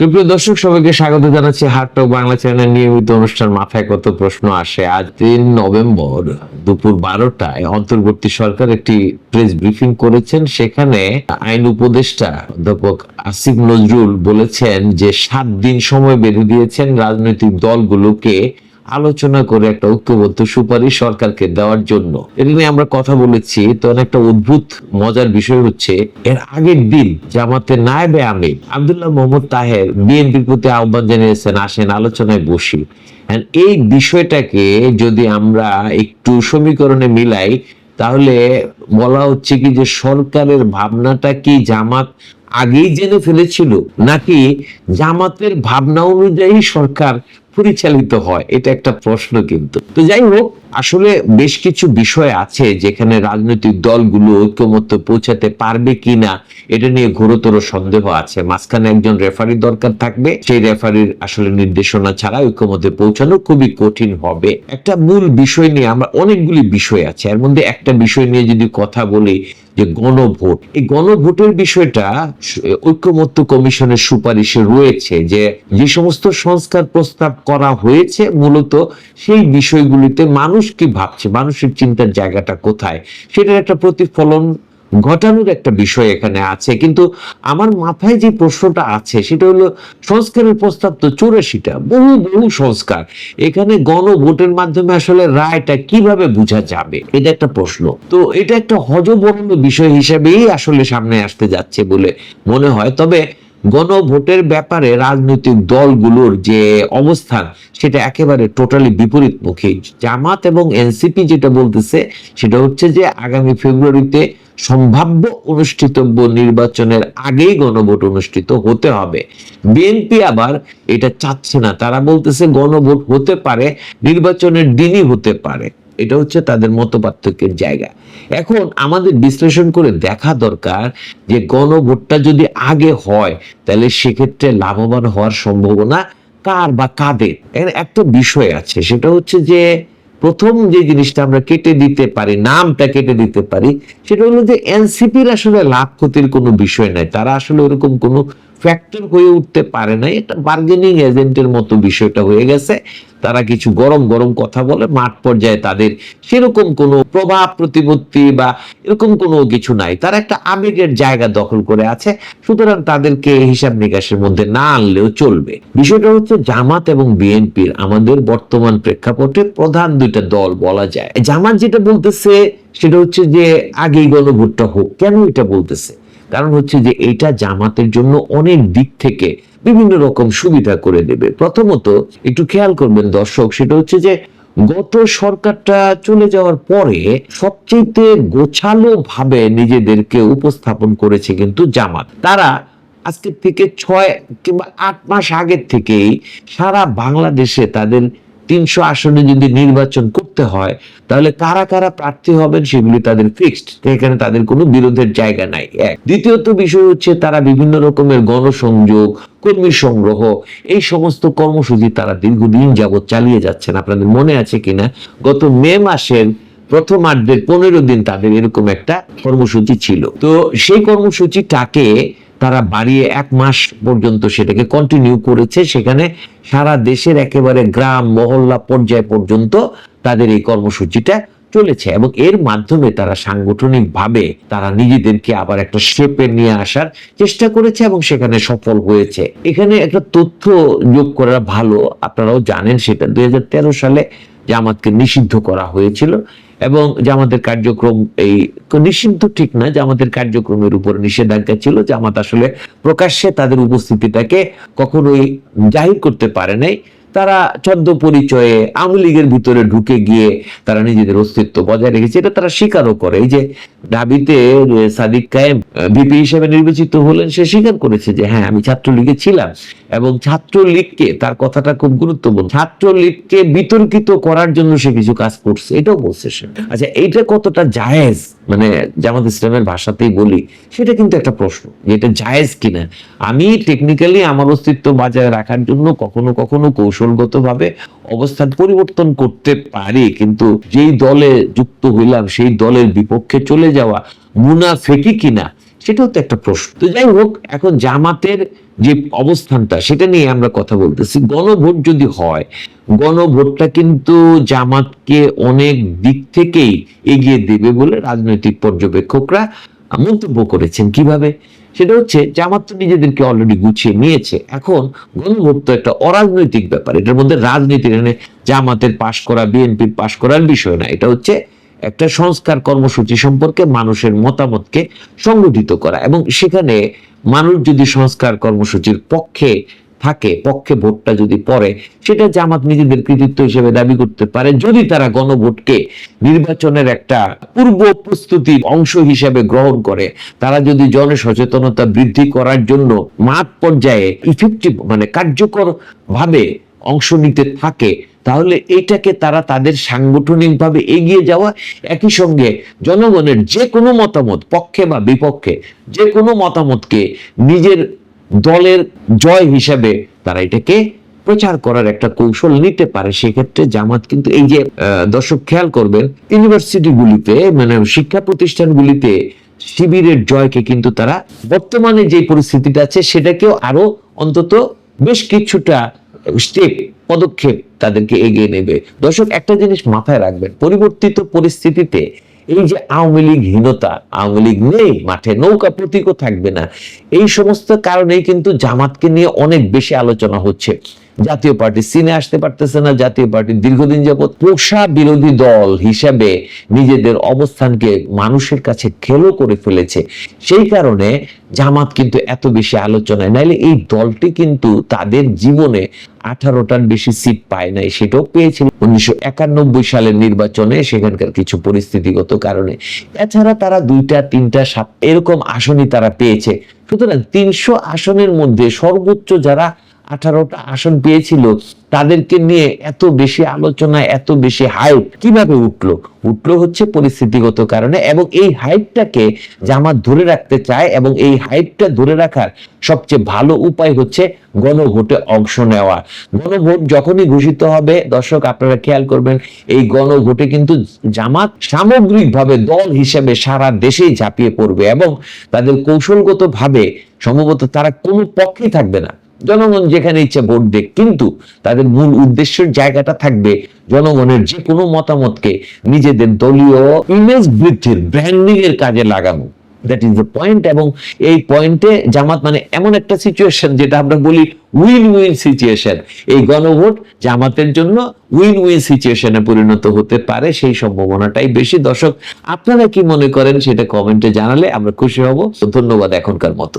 সুপ্রিয় দর্শক, সবাইকে স্বাগত জানাচ্ছি হাটটক বাংলা চ্যানেল নিয়মিত অনুষ্ঠান মাথায় কত প্রশ্ন আসে। আজ তিন নভেম্বর দুপুর বারোটায় অন্তর্বর্তী সরকার একটি প্রেস ব্রিফিং করেছেন। সেখানে আইন উপদেষ্টা অধ্যাপক আসিফ নজরুল বলেছেন যে সাত দিন সময় বেঁধে দিয়েছেন রাজনৈতিক দলগুলোকে আলোচনা করে একটা ঐক্যবদ্ধ সুপারিশ সরকারকে দেওয়ার জন্য। এটা নিয়ে আমরা কথা বলেছি, তো একটা অদ্ভুত, মজার বিষয় হচ্ছে, এর আগের দিন জামাতের নায়েবে আমির আব্দুল্লাহ মোহাম্মদ তাহের বিএনপির প্রতি আহ্বান জানিয়েছেন, আসেন আলোচনায় বসি। এই বিষয়টাকে যদি আমরা একটু সমীকরণে মিলাই, তাহলে বলা হচ্ছে কি যে সরকারের ভাবনাটা কি জামাত আগেই জেনে ফেলেছিল? নাকি জামাতের ভাবনা অনুযায়ী সরকার পরিচালিত হয়, এটা একটা প্রশ্ন কিন্তু। তো যাই হোক, আসলে বেশ কিছু বিষয় আছে যেখানে রাজনৈতিক দলগুলো ঐক্যমত্য পৌঁছাতে পারবে কিনা, এটা নিয়ে ঘোরতর সন্দেহ আছে। মাঝখানে একজন রেফারি দরকার থাকবে, সেই রেফারির আসলে নির্দেশনা ছাড়া ঐক্যমত্যে পৌঁছানো খুবই কঠিন হবে। একটা মূল বিষয় নিয়ে আমরা অনেকগুলি বিষয় আছে। এর মধ্যে একটা বিষয় নিয়ে যদি কথা বলি যে গণভোট, এই গণভোটের বিষয়টা ঐক্যমত্য কমিশনের সুপারিশে রয়েছে যে যে সমস্ত সংস্কার প্রস্তাব করা হয়েছে মূলত সেই বিষয়গুলিতে মানুষ কি ভাবছে, মানুষের চিন্তার জায়গাটা কোথায়? সেটার একটা প্রতিফলন ঘটানোর একটা বিষয় এখানে আছে, কিন্তু আমার মাথায় যে প্রশ্নটা আছে সেটা হলো সংস্কারের প্রস্তাব তো চৌরাশিটা, বহু বহু সংস্কার। এখানে গণভোটের মাধ্যমে আসলে রায়টা কীভাবে বোঝা যাবে? এটা একটা প্রশ্ন। তো এটা একটা হজবর্ণ বিষয় হিসেবেই আসলে সামনে আসতে যাচ্ছে বলে মনে হয়। তবে গণভোটের ব্যাপারে রাজনৈতিক দলগুলোর যে অবস্থান, সেটা একেবারে টোটালি বিপরীতমুখী। জামাত এবং এনসিপি যেটা বলতেছে, সেটা হচ্ছে যে আগামী ফেব্রুয়ারিতে সম্ভাব্য অনুষ্ঠিতব্য নির্বাচনের আগেই গণভোট অনুষ্ঠিত হতে হবে। বিএনপি আবার এটা চাচ্ছে না। তারা বলতেছে গণভোট হতে পারে, নির্বাচনের দিনই হতে পারে। এটা হচ্ছে তাদের মত পার্থক্যের জায়গা। এখন আমাদের বিশ্লেষণ করে দেখা দরকার যে গণভোটটা যদি আগে হয়, তাহলে সেক্ষেত্রে লাভবান হওয়ার সম্ভাবনা কার বা কাদের? একটা বিষয় আছে, সেটা হচ্ছে যে প্রথম যে জিনিসটা আমরা কেটে দিতে পারি, নামটা কেটে দিতে পারি, সেটা হলো যে এনসিপির আসলে লাভ ক্ষতির কোনো বিষয় নাই। তারা আসলে ওরকম কোনো ফ্যাক্টর হয়ে উঠতে পারে না এটা বার্গেনিং এজেন্টের মতো বিষয়টা হয়ে গেছে। তারা কিছু গরম গরম কথা বলে, মাঠ পর্যায়ে তাদের সেরকম কোনো প্রভাব, প্রতিপত্তি বা এরকম কোনো কিছু নাই। তারা একটা আবেগের জায়গা দখল করে আছে, সুতরাং তাদেরকে হিসাব নিকাশের মধ্যে না আনলেও চলবে। বিষয়টা হচ্ছে জামাত এবং বিএনপির, আমাদের বর্তমান প্রেক্ষাপটে প্রধান দুইটা দল বলা যায়। জামাত যেটা বলতেছে, সেটা হচ্ছে যে আগেই গণভোটটা হোক। কেন এটা বলতেছে? কারণ হচ্ছে যে এটা জামাতের জন্য অনেক দিক থেকে বিভিন্ন রকম সুবিধা করে দেবে। প্রথমত একটু খেয়াল করবেন দর্শক, সেটা হচ্ছে যে গত সরকারটা চলে যাওয়ার পরে সবচেয়ে গোছালো ভাবে নিজেদেরকে উপস্থাপন করেছে কিন্তু জামাত। তারা আজকের থেকে ছয় কিংবা আট মাস আগের থেকেই সারা বাংলাদেশে তাদের তিনশো আসনে যদি নির্বাচন করতে হয়, তাহলে কারা কারা প্রার্থী হবেন সেগুলি তাদের ফিক্সড এখানে তাদের কোনো বিরোধের জায়গা নাই, এক। দ্বিতীয়ত বিষয় হচ্ছে তারা বিভিন্ন রকমের গণসংযোগ, কর্মী সংগ্রহ, এই সমস্ত কর্মসূচি তারা দীর্ঘদিন যাবৎ চালিয়ে যাচ্ছেন। আপনাদের মনে আছে কিনা? গত মে মাসের প্রথম আর্ধের পনেরো দিন তাদের এরকম একটা কর্মসূচি ছিল। তো সেই কর্মসূচিটাকে তারা বাড়িয়ে এক মাস পর্যন্ত সেটাকে কন্টিনিউ করেছে। সেখানে সারা দেশের একেবারে গ্রাম, মহল্লা পর্যায় পর্যন্ত তাদের এই কর্মসূচিটা চলেছে এবং এর মাধ্যমে তারা সাংগঠনিক ভাবে তারা নিজেদেরকে আবার একটা শেপে নিয়ে আসার চেষ্টা করেছে এবং সেখানে সফল হয়েছে। এখানে একটা তথ্য যোগ করা ভালো, আপনারাও জানেন সেটা। দুই হাজার তেরো সালে জামাতকে নিষিদ্ধ করা হয়েছিল। এবং জামাতের কার্যক্রম এই নিশ্চিন্ত ঠিক না, যে আমাদের কার্যক্রমের উপর নিষেধাজ্ঞা ছিল, জামাত আসলে প্রকাশ্যে তাদের উপস্থিতিটাকে কখনোই জাহির করতে পারে নাই। তারা ছদ্ম পরিচয়ে আওয়ামী লীগের ভিতরে ঢুকে গিয়ে তারা নিজেদের অস্তিত্ব বজায় রেখেছে। এটা তারা স্বীকারও করে। এই যে দাবিতে যে সাদিক কায়েম ভিপি হিসেবে নির্বাচিত হলেন, সে স্বীকার করেছে যে হ্যাঁ আমি ছাত্রলীগে ছিলাম এবং ছাত্রলীগকে তার কথাটা খুব গুরুত্বপূর্ণ, ছাত্রলীগকে বিতর্কিত করার জন্য সে কিছু কাজ করছে। এটাও বলছে সে। আচ্ছা এইটা কতটা জায়েজ? মানে জামাত ইসলামের ভাষাতেই বলি, সেটা কিন্তু একটা প্রশ্ন যে এটা জায়েজ কিনা। আমি টেকনিক্যালি আমার অস্তিত্ব বজায় রাখার জন্য কখনো কখনো কৌশলগতভাবে অবস্থান পরিবর্তন করতে পারি, কিন্তু যেই দলে যুক্ত হইলাম, সেই দলের বিপক্ষে চলে যাওয়া মুনাফেকি কিনা সেটাও তো একটা প্রশ্ন। তো যাই হোক, এখন জামাতের যে অবস্থানটা, সেটা নিয়ে আমরা কথা বলতেছি। গণভোট যদি হয়, গণভোটটা কিন্তু জামাতকে অনেক দিক থেকেই এগিয়ে দেবে বলে রাজনৈতিক পর্যবেক্ষকরা মন্তব্য করেছেন। কীভাবে? সেটা হচ্ছে, জামাত তো নিজেদেরকে অলরেডি গুছিয়ে নিয়েছে। এখন গণভোট তো একটা অরাজনৈতিক ব্যাপার। এটার মধ্যে রাজনীতি এখানে জামাতের পাশ করা, বিএনপির পাশ করার বিষয় না। এটা হচ্ছে একটা সংস্কার কর্মসূচি সম্পর্কে মানুষের মতামতকে সংগঠিত করা এবং সেখানে মানুষ যদি সংস্কার কর্মসূচির পক্ষে থাকে, পক্ষে ভোটটা যদি পড়ে, সেটা জামাত নিজেদের কৃতিত্ব হিসেবে দাবি করতে পারে। যদি তারা গণভোটকে নির্বাচনের একটা পূর্ব প্রস্তুতির অংশ হিসেবে গ্রহণ করে, তারা যদি জনসচেতনতা বৃদ্ধি করার জন্য মাঠ পর্যায়ে ইফেক্টিভ মানে কার্যকর ভাবে অংশ নিতে থাকে তাহলে এটাকে তারা তাদের সাংগঠনিকভাবে এগিয়ে যাওয়া একই সঙ্গে জনগণের যে কোনো মতামত, পক্ষে বা বিপক্ষে, যে কোনো মতামতকে নিজের দলের জয় হিসাবে তারা এটাকে প্রচার করার একটা কৌশল নিতে পারে। সেক্ষেত্রে জামাত কিন্তু এই যে দর্শক খেয়াল করবেন, ইউনিভার্সিটিগুলিতে মানে শিক্ষা প্রতিষ্ঠানগুলিতে শিবিরের জয়কে কিন্তু তারা বর্তমানে যে পরিস্থিতিটা আছে, সেটাকেও আরও অন্তত বেশ কিছুটা স্টেপ পদক্ষেপ তাদেরকে এগিয়ে নেবে। দর্শক, একটা জিনিস মাথায় রাখবেন, পরিবর্তিত পরিস্থিতিতে এই যে আওয়ামী লীগ হীনতা, আওয়ামী লীগ নেই, মাঠে নৌকা প্রতীকও থাকবে না, এই সমস্ত কারণেই কিন্তু জামাতকে নিয়ে অনেক বেশি আলোচনা হচ্ছে। জাতীয় পার্টি সিনে আসতে পারতেছে না, জাতীয় পার্টি দীর্ঘদিন যাবৎ পোষা বিরোধী দল হিসাবে নিজেদের অবস্থানকে মানুষের কাছে খেলো করে ফেলেছে। সেই কারণে জামাত কিন্তু এত বেশি আলোচনায়, নাইলে এই দলটি কিন্তু তাদের জীবনে আঠারোটার বেশি সিট পায় নাই, সেটাও পেয়েছিল। উনিশশো একানব্বই সালের নির্বাচনে সেখানকার কিছু পরিস্থিতিগত কারণে। এছাড়া তারা দুইটা, তিনটা, সাত, এরকম আসনই তারা পেয়েছে। সুতরাং তিনশো আসনের মধ্যে সর্বোচ্চ যারা আঠারোটা আসন পেয়েছিল, তাদেরকে নিয়ে এত বেশি আলোচনা, এত বেশি হাইট কীভাবে উঠল? উঠল হচ্ছে পরিস্থিতিগত কারণে এবং এই হাইটটাকে জামাত ধরে রাখতে চায় এবং এই হাইটটা ধরে রাখার সবচেয়ে ভালো উপায় হচ্ছে গণভোটে অংশ নেওয়া। গণভোট যখনই ঘোষিত হবে, দর্শক আপনারা খেয়াল করবেন, এই গণভোটে কিন্তু জামাত সামগ্রিকভাবে দল হিসেবে সারা দেশেই ঝাঁপিয়ে পড়বে এবং তাদের কৌশলগত ভাবে সম্ভবত তারা কোনো পক্ষেই থাকবে না। জনগণ যেখানে ইচ্ছা ভোট দেখ কিন্তু তাদের মূল উদ্দেশ্যের জায়গাটা থাকবে জনগণের যে কোনো মতামতকে নিজেদের দলীয় ইমেজ বৃদ্ধির ব্র্যান্ডিং এর কাজে লাগানো। দ্যাট ইজ দ্য পয়েন্ট এবং এই পয়েন্টে জামাত মানে এমন একটা সিচুয়েশন যেটা আমরা বলি উইন উইন সিচুয়েশন এই গণভোট জামাতের জন্য উইন উইন সিচুয়েশনে পরিণত হতে পারে, সেই সম্ভাবনাটাই বেশি। দর্শক, আপনারা কি মনে করেন সেটা কমেন্টে জানালে আমরা খুশি হব। ধন্যবাদ এখনকার মতো।